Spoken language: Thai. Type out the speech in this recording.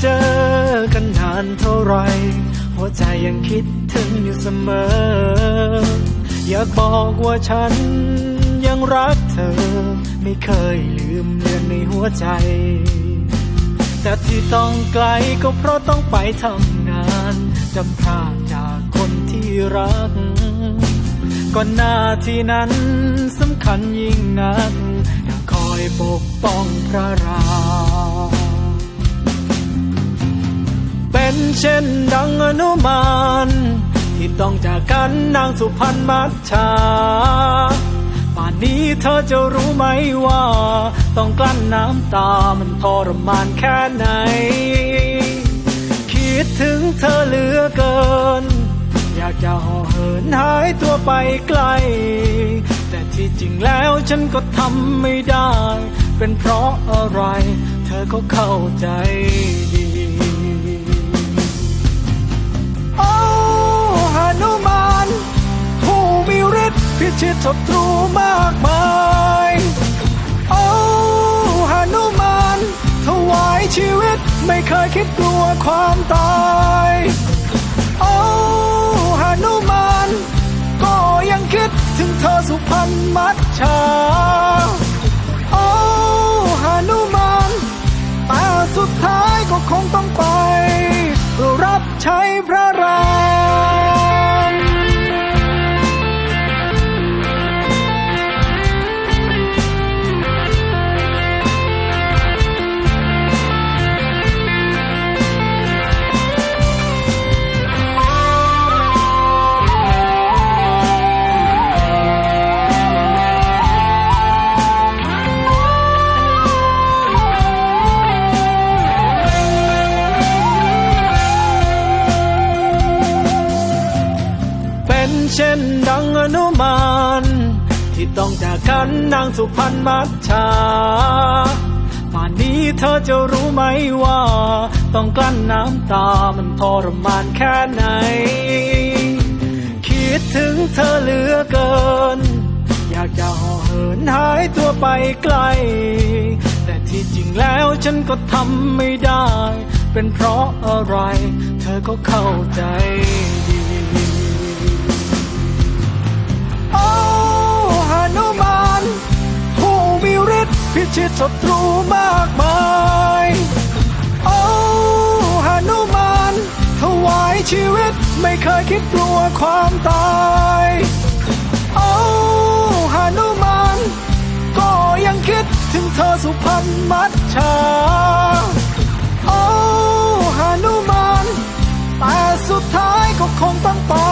เจอกันนานเท่าไร หัวใจยังคิดถึงอยู่เสมอ อยากบอกว่าฉันยังรักเธอ ไม่เคยลืมเลือนในหัวใจ แต่ที่ต้องไกลก็เพราะต้องไปทำงานจำพลาดจากคนที่รักก่อนหน้าที่นั้นสำคัญยิ่งนักอยากคอยปกป้องพระราม นเช่นดังอนุมานที่ต้องจากกันนางสุพรรณมัชชาป่านนี้เธอจะรู้ไหมว่า ต้องกลั้นน้ำตามันทรมานแค่ไหน คิดถึงเธอเหลือเกิน อยากจะห่อเหินหายตัวไปไกล แต่ที่จริงแล้วฉันก็ทำไม่ได้ เป็นเพราะอะไร เธอก็เข้าใจดี พิชิตศัตรูมากมายโอ้หานุมานถวายชีวิตไม่เคยคิดกลัวความตายโอ้หานุมานก็ยังคิดถึงเธอสุพรรณมัชชาโอ้หานุมานแต่สุดท้ายก็คง เช่นดังอนุมานที่ต้องจากกันนางสุพรรณมัชชาป่านนี้เธอจะรู้ไหมว่า ต้องกลั้นน้ำตามันทรมานแค่ไหน คิดถึงเธอเหลือเกิน อยากจะห่อเหินหายตัวไปไกล แต่ที่จริงแล้วฉันก็ทำไม่ได้ เป็นเพราะอะไร เธอก็เข้าใจ ชิดศัตรูมากมาย โอ้ฮานุมานถวายชีวิตไม่เคยคิดกลัวความตาย โอ้ฮานุมานก็ยังคิดถึงเธอสุพรรณมัจฉาโอ้ฮานุมานแต่สุดท้ายก็คงต้องต่อ